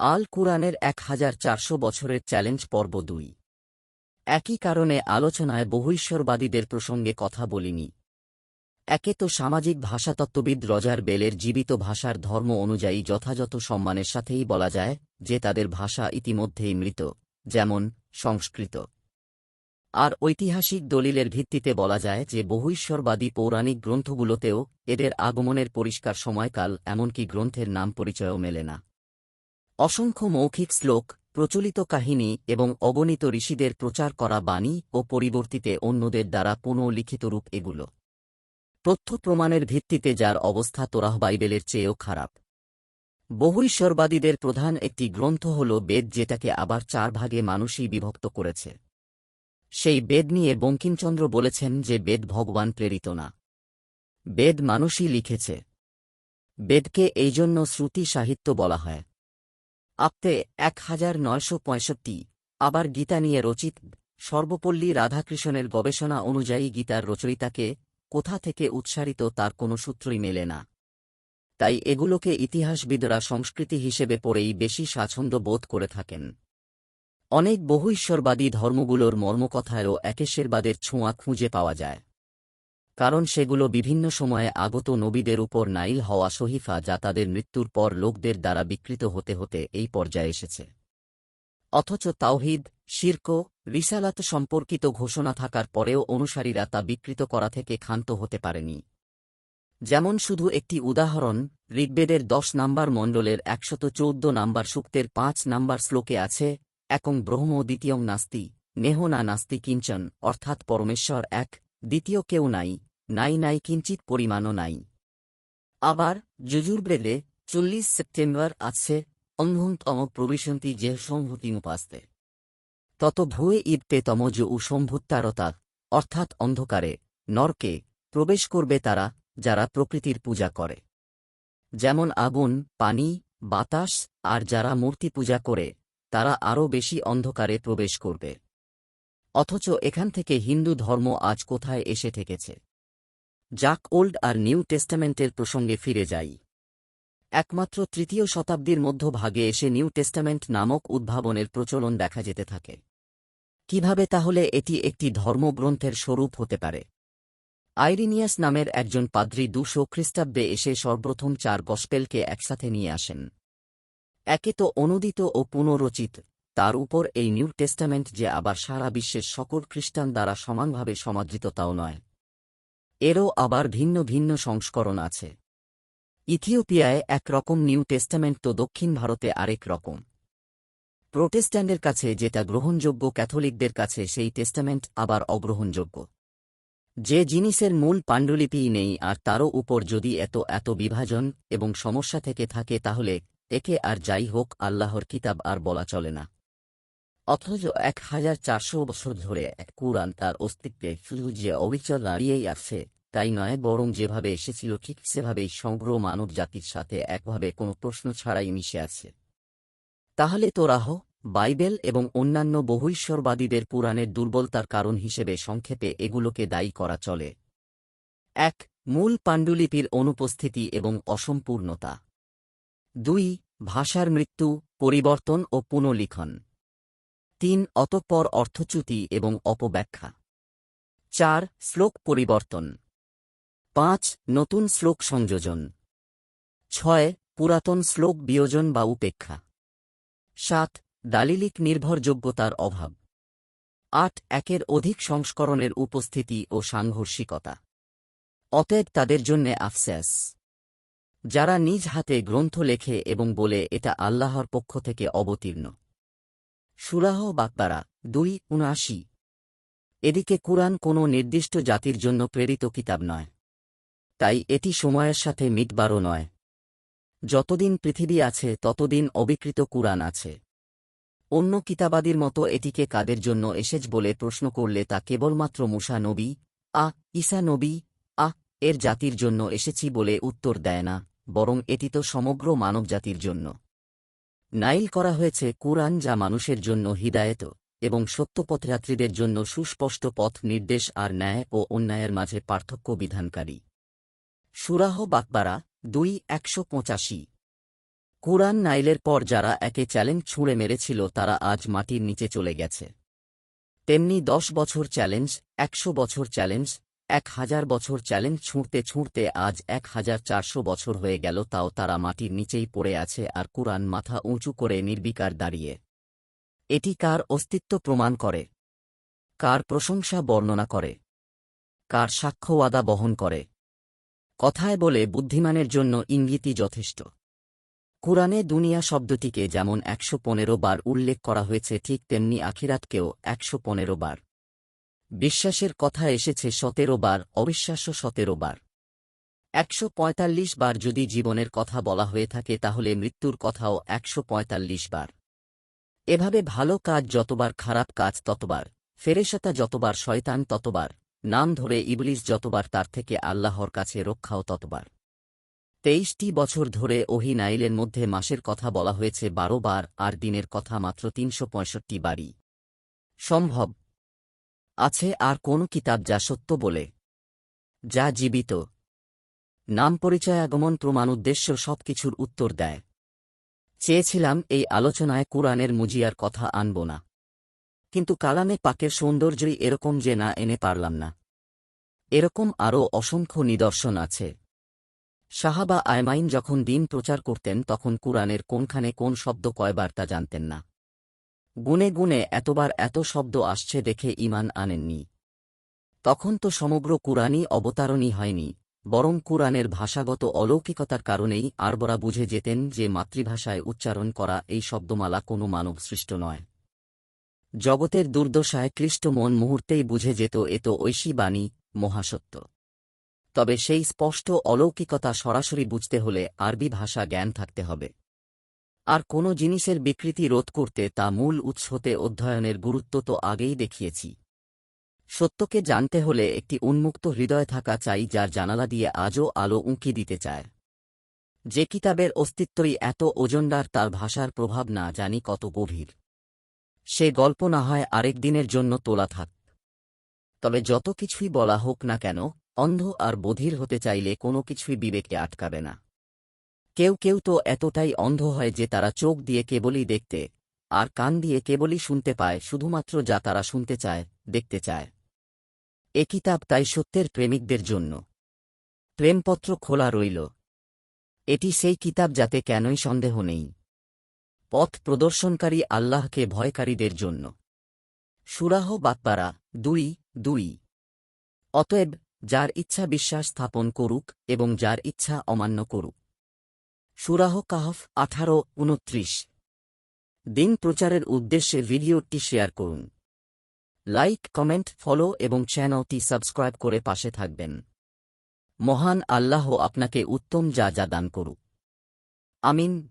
আল কুরআনের এক হাজার চারশো বছরের চ্যালেঞ্জ পর্ব দুই। একই কারণে আলোচনায় বহুঈশ্বরবাদীদের প্রসঙ্গে কথা বলিনি। একে তো সামাজিক ভাষাতত্ত্ববিদ রজার বেলের জীবিত ভাষার ধর্ম অনুযায়ী যথাযথ সম্মানের সাথেই বলা যায়, যে তাদের ভাষা ইতিমধ্যেই মৃত, যেমন সংস্কৃত। আর ঐতিহাসিক দলিলের ভিত্তিতে বলা যায় যে বহুঈশ্বরবাদী পৌরাণিক গ্রন্থগুলোতেও এদের আগমনের পরিষ্কার সময়কাল, এমনকি গ্রন্থের নাম পরিচয়ও মেলে না। অসংখ্য মৌখিক শ্লোক, প্রচলিত কাহিনী এবং অগণিত ঋষিদের প্রচার করা বাণী ও পরিবর্তিতে অন্যদের দ্বারা পুনঃলিখিত রূপ এগুলো। তথ্য প্রমাণের ভিত্তিতে যার অবস্থা তোরাহ বাইবেলের চেয়েও খারাপ। বহুঈশ্বরবাদীদের প্রধান একটি গ্রন্থ হল বেদ যেটাকে আবার চার ভাগে মানুষই বিভক্ত করেছে। সেই বেদ নিয়ে বঙ্কিমচন্দ্র বলেছেন যে বেদ ভগবান প্রেরিত না। বেদ মানুষই লিখেছে। বেদকে এই জন্য শ্রুতি সাহিত্য বলা হয়। আপতে এক হাজার নয়শো পঁয়ষট্টি, আবার গীতা নিয়ে রচিত সর্বপল্লী রাধাকৃষ্ণের গবেষণা অনুযায়ী গীতার রচয়িতাকে কোথা থেকে উৎসারিত তার কোনো সূত্রই মেলে না। তাই এগুলোকে ইতিহাসবিদরা সংস্কৃতি হিসেবে পড়েই বেশি স্বাচ্ছন্দ্য বোধ করে থাকেন। অনেক বহু ঈশ্বরবাদী ধর্মগুলোর মর্মকথায়ও একেশ্বরবাদের ছোঁয়া খুঁজে পাওয়া যায়। কারণ সেগুলো বিভিন্ন সময়ে আগত নবীদের উপর নাইল হওয়া শহীফা যা তাদের মৃত্যুর পর লোকদের দ্বারা বিকৃত হতে হতে এই পর্যায়ে এসেছে। অথচ তাওহিদ, শির্ক, রিসালাত সম্পর্কিত ঘোষণা থাকার পরেও অনুসারীরা তা বিকৃত করা থেকে ক্ষান্ত হতে পারেনি। যেমন শুধু একটি উদাহরণ, ঋগ্বেদের দশ নাম্বার মণ্ডলের একশত চৌদ্দ নাম্বার সূক্তের পাঁচ নাম্বার শ্লোকে আছে, একং ব্রহ্ম দ্বিতীয়ং নাস্তি, নেহ না নাস্তি কিঞ্চন অর্থাৎ পরমেশ্বর এক দ্বিতীয় কেউ নাই নাই নাই কিঞ্চিত পরিমাণও নাই। আবার, যজুর্বেদে চল্লিশ সেপ্টেম্বর আছে অন্ধুতম প্রবিশন্তি যে সম্ভূতিমুপাস্তে তত ভুয়ে ইবতে তমজ উ সম্ভুত্তারতা, অর্থাৎ অন্ধকারে, নরকে, প্রবেশ করবে তারা, যারা প্রকৃতির পূজা করে। যেমন আগুন, পানি, বাতাস, আর যারা মূর্তি পূজা করে, তারা আরও বেশি অন্ধকারে প্রবেশ করবে। অথচ এখান থেকে হিন্দু ধর্ম আজ কোথায় এসে ঠেকেছে যাক ওল্ড আর নিউ টেস্টামেন্টের প্রসঙ্গে ফিরে যাই। একমাত্র তৃতীয় শতাব্দীর মধ্যভাগে এসে নিউ টেস্টামেন্ট নামক উদ্ভাবনের প্রচলন দেখা যেতে থাকে। কীভাবে তাহলে এটি একটি ধর্মগ্রন্থের স্বরূপ হতে পারে? আইরিনিয়াস নামের একজন পাদ্রী দুশো খ্রিস্টাব্দে এসে সর্বপ্রথম চার গসপেলকে একসাথে নিয়ে আসেন। একে তো অনুদিত ও পুনরচিত। তার উপর এই নিউ টেস্টামেন্ট যে আবার সারা বিশ্বের সকল খ্রিস্টান দ্বারা সমানভাবে সমাদৃত তাও নয়। এরও আবার ভিন্ন ভিন্ন সংস্করণ আছে। ইথিওপিয়ায় একরকম নিউ টেস্টামেন্ট তো দক্ষিণ ভারতে আরেক রকম। প্রোটেস্ট্যান্ডের কাছে যেটা গ্রহণযোগ্য ক্যাথলিকদের কাছে সেই টেস্টামেন্ট আবার অগ্রহণযোগ্য। যে জিনিসের মূল পাণ্ডুলিপিই নেই আর তারও উপর যদি এত এত বিভাজন এবং সমস্যা থেকে থাকে তাহলে একে আর যাই হোক আল্লাহর কিতাব আর বলা চলে না। অথচ এক হাজার চারশো বছর ধরে এক কুরআন তার অস্তিত্বে শুধু যে অবিচল দাঁড়িয়েই আছে, তাই নয়, বরং যেভাবে এসেছিল ঠিক সেভাবেই সমগ্র মানব জাতির সাথে একভাবে কোনো প্রশ্ন ছাড়াই মিশে আছে। তাহলে তো রাহ বাইবেল এবং অন্যান্য বহুঈশ্বরবাদীদের পুরাণের দুর্বলতার কারণ হিসেবে সংক্ষেপে এগুলোকে দায়ী করা চলে। এক, মূল পাণ্ডুলিপির অনুপস্থিতি এবং অসম্পূর্ণতা। দুই, ভাষার মৃত্যু, পরিবর্তন ও পুনঃলিখন তিন অতঃপর অর্থচ্যুতি এবং অপব্যাখ্যা। চার, শ্লোক পরিবর্তন। পাঁচ, নতুন শ্লোক সংযোজন। ছয়, পুরাতন শ্লোক বিয়োজন বা উপেক্ষা। সাত, দালিলিক নির্ভরযোগ্যতার অভাব। আট, একের অধিক সংস্করণের উপস্থিতি ও সাংঘর্ষিকতা। অতএব তাদের জন্যে আফসেস। যারা নিজ হাতে গ্রন্থ লেখে এবং বলে এটা আল্লাহর পক্ষ থেকে অবতীর্ণ। সুরাহ বাকবারা দুই, উনআশি। এদিকে কুরআন কোনো নির্দিষ্ট জাতির জন্য প্রেরিত কিতাব নয়। তাই এটি সময়ের সাথে মিটবারও নয়। যতদিন পৃথিবী আছে, ততদিন অবিকৃত কুরআন আছে। অন্য কিতাবাদির মতো এটিকে কাদের জন্য এসেজ বলে প্রশ্ন করলে তা কেবলমাত্র মুসা নবী, আ, ঈসা নবী, আ, এর জাতির জন্য এসেছি বলে উত্তর দেয় না, বরং এটি তো সমগ্র মানবজাতির জন্য। নাইল করা হয়েছে কুরআন যা মানুষের জন্য হিদায়ত এবং সত্যপথযাত্রীদের জন্য সুস্পষ্ট পথ নির্দেশ আর ন্যায় ও অন্যায়ের মাঝে পার্থক্য বিধানকারী। সুরাহ বাকবারা দুই একশো পঁচাশি। কুরআন নাইলের পর যারা একে চ্যালেঞ্জ ছুঁড়ে মেরেছিল তারা আজ মাটির নিচে চলে গেছে। তেমনি দশ বছর চ্যালেঞ্জ, একশো বছর চ্যালেঞ্জ এক হাজার বছর চ্যালেঞ্জ ছুঁড়তে ছুঁড়তে আজ এক হাজার চারশো বছর হয়ে গেল তাও তারা মাটির নিচেই পড়ে আছে আর কুরআন মাথা উঁচু করে নির্বিকার দাঁড়িয়ে। এটি কার অস্তিত্ব প্রমাণ করে? কার প্রশংসা বর্ণনা করে? কার সাক্ষ্য ওয়াদা বহন করে? কথায় বলে বুদ্ধিমানের জন্য ইঙ্গিতই যথেষ্ট। কুরআনে দুনিয়া শব্দটিকে যেমন একশো পনেরো বার উল্লেখ করা হয়েছে ঠিক তেমনি আখিরাতকেও একশো পনেরো বার। বিশ্বাসের কথা এসেছে সতেরো বার, অবিশ্বাস্য সতেরো বার। একশো পঁয়তাল্লিশ বার যদি জীবনের কথা বলা হয়ে থাকে তাহলে মৃত্যুর কথাও একশো পঁয়তাল্লিশ বার। এভাবে ভালো কাজ যতবার, খারাপ কাজ ততবার, ফেরেশাতা যতবার, শয়তান ততবার, নাম ধরে ইবলিস যতবার, তার থেকে আল্লাহর কাছে রক্ষাও ততবার। তেইশটি বছর ধরে ওহি নাইলের মধ্যে মাসের কথা বলা হয়েছে বারো বার, আর দিনের কথা মাত্র তিনশো পঁয়ষট্টি বারই। সম্ভব আছে আর কোন কিতাব যা সত্য বলে। যা জীবিত। নাম পরিচয় আগমন প্রমাণ উদ্দেশ্য সবকিছুর উত্তর দেয়। চেয়েছিলাম এই আলোচনায় কুরআনের মুজিয়ার কথা আনব না। কিন্তু কালামে পাকের সৌন্দর্যই এরকম যে না এনে পারলাম না। এরকম আরও অসংখ্য নিদর্শন আছে। সাহাবা আয়মাইন যখন দিন প্রচার করতেন তখন কুরআনের কোনখানে কোন শব্দ কয়বার তা জানতেন না। গুনে গুনে এতবার এত শব্দ আসছে দেখে ইমান আনেননি। তখন তো সমগ্র কুরআনই অবতারণী হয়নি, বরং কুরআনের ভাষাগত অলৌকিকতার কারণেই আরবরা বুঝে যেতেন যে মাতৃভাষায় উচ্চারণ করা এই শব্দমালা কোনো মানব সৃষ্ট নয়। জগতের দুর্দশায় ক্লিষ্ট মন মুহূর্তেই বুঝে যেত এ তো ঐশী বাণী, মহাসত্য। তবে সেই স্পষ্ট অলৌকিকতা সরাসরি বুঝতে হলে আরবি ভাষা জ্ঞান থাকতে হবে। আর কোনো জিনিসের বিকৃতি রোধ করতে তা মূল উৎস হতে অধ্যয়নের গুরুত্ব তো আগেই দেখিয়েছি। সত্যকে জানতে হলে একটি উন্মুক্ত হৃদয় থাকা চাই যার জানালা দিয়ে আজও আলো উঁকি দিতে চায়। যে কিতাবের অস্তিত্বই এত ওজনদার তার ভাষার প্রভাব না জানি কত গভীর। সে গল্প না হয় আরেক দিনের জন্য তোলা থাক। তবে যত কিছুই বলা হোক না কেন, অন্ধ আর বধির হতে চাইলে কোনো কিছুই বিবেকে আটকাবে না। কেউ কেউ তো এতটাই অন্ধ হয় যে তারা চোখ দিয়ে কেবলই দেখতে আর কান দিয়ে কেবলই শুনতে পায়, শুধুমাত্র যা তারা শুনতে চায়, দেখতে চায়। এ কিতাব তাই সত্যের প্রেমিকদের জন্য। প্রেমপত্র খোলা রইল। এটি সেই কিতাব যাতে কেনই সন্দেহ নেই। পথ প্রদর্শনকারী আল্লাহকে ভয়কারীদের জন্য। সুরাহ বাতপারা দুই দুই। অতএব, যার ইচ্ছা বিশ্বাস স্থাপন করুক এবং যার ইচ্ছা অমান্য করুক। সুরাহ কাহফ আঠারো উনত্রিশ। দিন প্রচারের উদ্দেশ্যে ভিডিওটি শেয়ার করুন। লাইক, কমেন্ট, ফলো এবং চ্যানেলটি সাবস্ক্রাইব করে পাশে থাকবেন। মহান আল্লাহ আপনাকে উত্তম যা যা দান করুক। আমিন।